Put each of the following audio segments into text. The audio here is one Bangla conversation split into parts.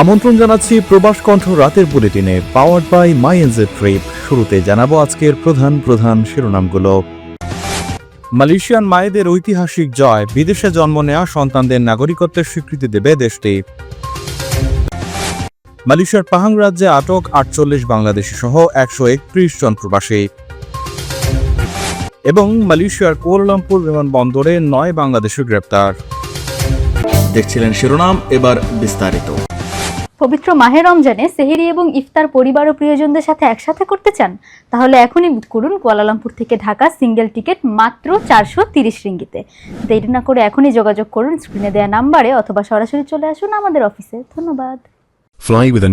আমন্ত্রণ জানাচ্ছি প্রবাস কণ্ঠ রাতের বুলেটিনে powered by my NJ trip শুরুতে জানাব আজকের প্রধান প্রধান শিরোনামগুলো। মালয়েশিয়ান মায়েদের ঐতিহাসিক জয়, বিদেশে জন্ম নেওয়া সন্তানদের নাগরিকত্বের স্বীকৃতি দেবে দেশটি। মালয়েশিয়ার পাহাং রাজ্যে আটক আটচল্লিশ বাংলাদেশি সহ একশো একত্রিশ জন প্রবাসী। এবং মালয়েশিয়ার কুয়ালালামপুর বিমানবন্দরে নয় বাংলাদেশি গ্রেপ্তার। দেখছিলেন শিরোনাম, এবার বিস্তারিত। পবিত্র মাহে রমজানে সেহেরি এবং ইফতার পরিবার ও প্রিয়জনদের সাথে একসাথে করতে চান, তাহলে এখনই বুক করুন কুয়ালালামপুর থেকে ঢাকা সিঙ্গেল টিকিট মাত্র চারশো তিরিশ রিঙ্গিতে। দেরি না করে এখনই যোগাযোগ করুন স্ক্রিনে দেওয়া নাম্বারে অথবা সরাসরি চলে আসুন আমাদের অফিসে ধন্যবাদ। Fly with.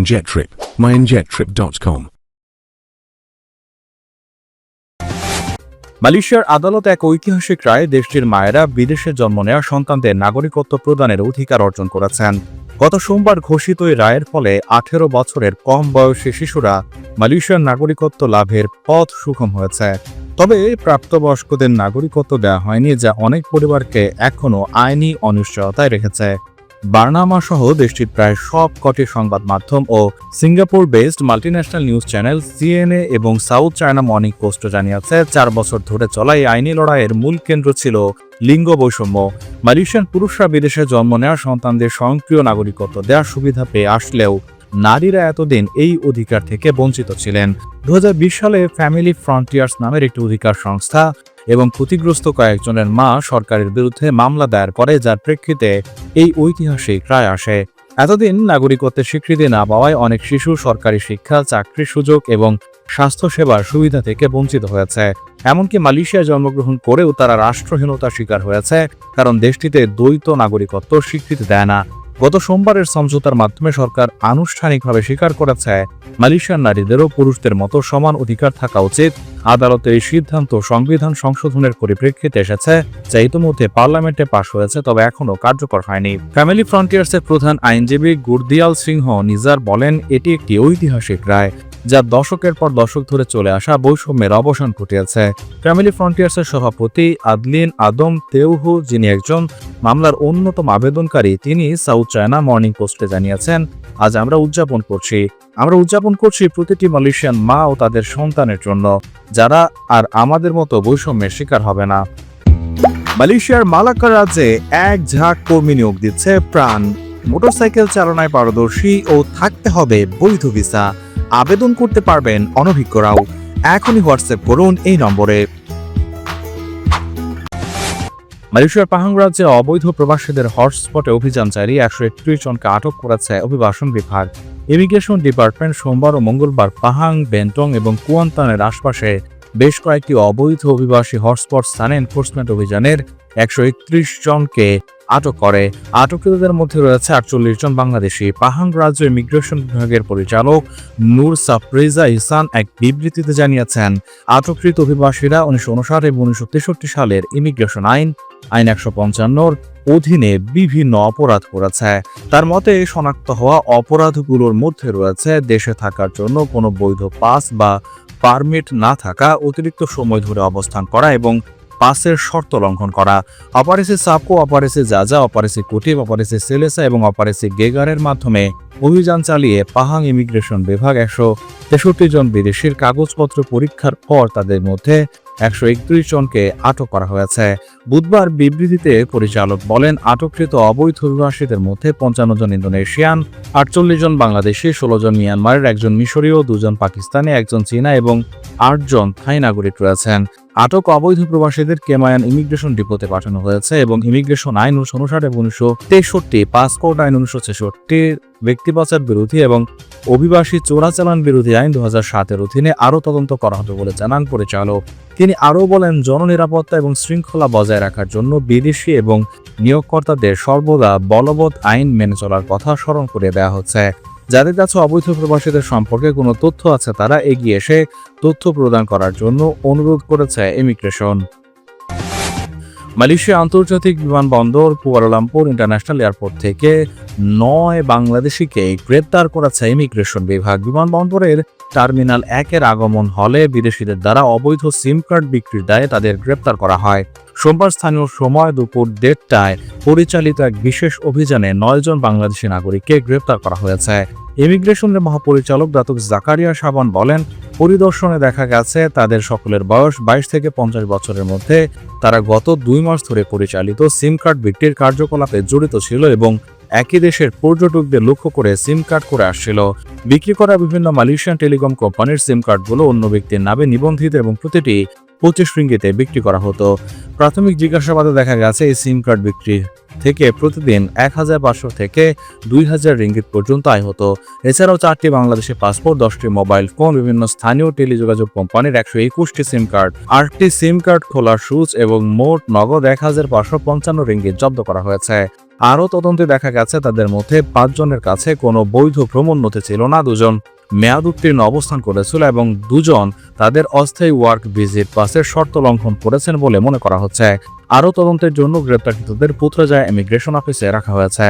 মালয়েশিয়ার আদালত এক ঐতিহাসিক রায়ে দেশটির মায়েরা বিদেশে জন্ম নেওয়া সন্তানদের নাগরিকত্ব প্রদানের অধিকার অর্জন করেছেন। গত সোমবার ঘোষিত এই রায়ের ফলে আঠেরো বছরের কম বয়সী শিশুরা মালয়েশিয়ার নাগরিকত্ব লাভের পথ সুগম হয়েছে। তবে প্রাপ্তবয়স্কদের নাগরিকত্ব দেওয়া হয়নি, যা অনেক পরিবারকে এখনও আইনি অনিশ্চয়তায় রেখেছে। বার্নামা সহ দেশটির প্রায় সব কটি সংবাদ মাধ্যম ও Singapore based multinational news channel CNA এবং সাউথ চায়না মর্নিং পোস্ট জানিয়েছে, চার বছর ধরে চলা এই আইনি লড়াইয়ের মূল কেন্দ্র ছিল লিঙ্গ বৈষম্য। মালয়েশিয়ান পুরুষরা বিদেশে জন্ম নেওয়া সন্তানদের স্বয়ংক্রিয় নাগরিকত্ব দেওয়ার সুবিধা পেয়ে আসলেও নারীরা এতদিন এই অধিকার থেকে বঞ্চিত ছিলেন। দু হাজার বিশ সালে ফ্যামিলি ফ্রন্টিয়ার্স নামের একটি অধিকার সংস্থা এবং ক্ষতিগ্রস্ত কয়েকজনের মা সরকারের বিরুদ্ধে মামলা দায়ের করে, যার প্রেক্ষিতে এই ঐতিহাসিক রায় আসে। এতদিন নাগরিকত্বের স্বীকৃতি না পাওয়ায় অনেক শিশু সরকারি শিক্ষা, চাকরির সুযোগ এবং স্বাস্থ্যসেবার সুবিধা থেকে বঞ্চিত হয়েছে। এমনকি মালয়েশিয়ায় জন্মগ্রহণ করেও তারা রাষ্ট্রহীনতার শিকার হয়েছে, কারণ দেশটিতে দ্বৈত নাগরিকত্ব স্বীকৃতি দেয় না। গত সোমবারের সমঝোতার মাধ্যমে সরকার আনুষ্ঠানিকভাবে স্বীকার করেছে মালয়েশিয়ার নারীদেরও পুরুষদের মতো সমান অধিকার থাকা উচিত। আদালতের এই সিদ্ধান্ত সংবিধান সংশোধনের পরিপ্রেক্ষিতে এসেছে। যা ইতিমধ্যে পার্লামেন্টে পাশ হয়েছে, তবে এখনও কার্যকর হয়নি। ফ্যামিলি ফ্রন্টিয়ার্সের প্রধান আইনজীবী গুরদিয়াল সিংহ নিজার বলেন, এটি একটি ঐতিহাসিক রায়, যা দশকের পর দশক ধরে চলে আসা বৈষম্যের অবসান ঘটিয়েছে। ফ্যামিলি ফ্রন্টিয়ার্সের সভাপতি আদলিন আদম তেওহু যিনি একজন মামলার অন্যতম আবেদনকারী, তিনি সাউথ চায়না মর্নিং পোস্টে জানিয়েছেন আজ আমরা উদযাপন করছি। আমরা উদযাপন করছি প্রতিটি মালয়েশিয়ান মা ও তাদের সন্তানের জন্য, যারা আর আমাদের মতো বৈষম্যের শিকার হবে না। মালয়েশিয়ার মালাক্কা রাজ্যে এক ঝাঁক কর্মী নিয়োগ দিচ্ছে প্রাণ। মোটরসাইকেল চালনায় পারদর্শী ও থাকতে হবে বৈধ ভিসা। আবেদন করতে পারবেন অনভিজ্ঞরাও। এখনই হোয়াটসঅ্যাপ করুন এই নম্বরে। মালয়েশিয়ার পাহাং রাজ্যে অবৈধ প্রবাসীদের হটস্পটে অভিযান চালিয়ে একশো একত্রিশ জনকে আটক করেছে অভিবাসন বিভাগ। ইমিগ্রেশন ডিপার্টমেন্ট সোমবার ও মঙ্গলবার পাহাং, বেন্টং এবং কুয়ান্তানের আশপাশে বেশ কয়েকটি অবৈধ অভিবাসী হটস্পট স্থানে এনফোর্সমেন্ট অভিযানের একশো একত্রিশ জনকে আটক করে। আটককৃতদের মধ্যে রয়েছে আটচল্লিশ জন বাংলাদেশি। পাহাং রাজ্য ইমিগ্রেশন বিভাগের পরিচালক নূর সাফরেজা ইসান এক বিবৃতিতে জানিয়েছেন, আটককৃত অভিবাসীরা উনিশশো উনষাট এবং উনিশশো তেষট্টি সালের ইমিগ্রেশন আইন আইন একশো পঞ্চান্নর অধীনে বিভিন্ন অপরাধ করেছে। তার মতে, শনাক্ত হওয়া অপরাধগুলোর মধ্যে রয়েছে দেশে থাকার জন্য কোনো বৈধ পাস বা পারমিট না থাকা, অতিরিক্ত সময় ধরে অবস্থান করা এবং পাসের শর্ত লঙ্ঘন করা। অপারেসি সাপকো, অপারেসি জাজা অপারেসি কুটিব, অপারেসি সেলেসা এবং অপারেসি গেগারের মাধ্যমে অভিযান চালিয়ে পাহাং ইমিগ্রেশন বিভাগ একশো তেষট্টি জন বিদেশির কাগজপত্র পরীক্ষার পর তাদের মধ্যে একশো একত্রিশ জনকে আটক করা হয়েছে। বুধবার বিবৃতিতে পরিচালক বলেন, আটককৃত অবৈধ অভিবাসীদের মধ্যে পঞ্চান্ন জন ইন্দোনেশিয়ান, আটচল্লিশ জন বাংলাদেশি, ষোলো জন মিয়ানমারের, একজন মিশরীয়, দুজন পাকিস্তানি, একজন চীনা এবং আটজন থাই নাগরিক রয়েছেন। আটক অবৈধ প্রবাসীদের কেমায়ান ইমিগ্রেশন ডিপোতে পাঠানো হয়েছে এবং ইমিগ্রেশন আইন উনিশশো উনষাট এবং উনিশশো তেষট্টি, পাসপোর্ট আইন উনিশশো ছেষট্টি ব্যক্তি পাচার বিরোধী এবং অভিবাসী চোরাচালান বিরোধী আইন দু হাজার সাতের অধীনে আরও তদন্ত করা হবে বলে জানান পরিচালক। তিনি আরও বলেন, জননিরাপত্তা এবং শৃঙ্খলা বজায় রাখার জন্য বিদেশি এবং নিয়োগকর্তাদের সর্বদা বলবৎ আইন মেনে চলার কথা স্মরণ করে দেওয়া হচ্ছে। যাদের কাছে অবৈধ প্রবাসীদের সম্পর্কে কোনো তথ্য আছে, তারা এগিয়ে এসে তথ্য প্রদান করার জন্য অনুরোধ করেছে ইমিগ্রেশন। মালয়েশিয়া আন্তর্জাতিক বিমানবন্দর কুয়ালালামপুর ইন্টারন্যাশনাল এয়ারপোর্ট থেকে নয় বাংলাদেশিকে গ্রেপ্তার করেছে ইমিগ্রেশন বিভাগ। বিমানবন্দরের টার্মিনাল একের আগমন হলে বিদেশিদের দ্বারা অবৈধ সিম কার্ড বিক্রির দায়ে তাদের গ্রেপ্তার করা হয়। সোমবার স্থানীয় সময় দুপুর দেড়টায় পরিচালিত এক বিশেষ অভিযানে নয়জন বাংলাদেশি নাগরিককে গ্রেপ্তার করা হয়েছে। ইমিগ্রেশনের মহাপরিচালক দাতুক জাকারিয়া সাবান বলেন, পরিদর্শনে দেখা গেছে, তাদের সকলের বয়স বাইশ থেকে পঞ্চাশ বছরের মধ্যে। তারা গত দুই মাস ধরে পরিচালিত সিম কার্ড বিক্রির কার্যকলাপে জড়িত ছিল এবং একই দেশের পর্যটকদের লক্ষ্য করে সিম কার্ড করে আসছিল। বিক্রি করা বিভিন্ন মালয়েশিয়ান টেলিকম কোম্পানির সিম কার্ডগুলো অন্য ব্যক্তির নামে নিবন্ধিত এবং প্রতিটি পঁচিশ রিঙ্গিতে বিক্রি করা হতো। প্রাথমিক জিজ্ঞাসাবাদে দেখা গেছে, এই সিম কার্ড বিক্রি থেকে প্রতিদিন এক হাজার পাঁচশো থেকে দুই হাজার রিঙ্গিত পর্যন্ত আয় হতো। এছাড়াও চারটি বাংলাদেশি পাসপোর্ট, দশটি মোবাইল ফোন, বিভিন্ন স্থানীয় টেলিযোগাযোগ কোম্পানির একশো একুশটি সিম কার্ড, আটটি সিম কার্ড খোলার সুচ এবং মোট নগদ এক হাজার পাঁচশো পঞ্চান্ন রিঙ্গিত জব্দ করা হয়েছে। আরও তদন্তে দেখা গেছে, তাদের মধ্যে পাঁচজনের কাছে কোনো বৈধ ভ্রমণ নথি ছিল না, দুজন মেয়াদ উত্তীর্ণ অবস্থান করেছিল এবং দুজন তাদের অস্থায়ী ওয়ার্ক ভিজিট পাসের শর্ত লঙ্ঘন করেছেন বলে মনে করা হচ্ছে। আরও তদন্তের জন্য গ্রেপ্তারকৃতদের পুত্রজায় ইমিগ্রেশন অফিসে রাখা হয়েছে।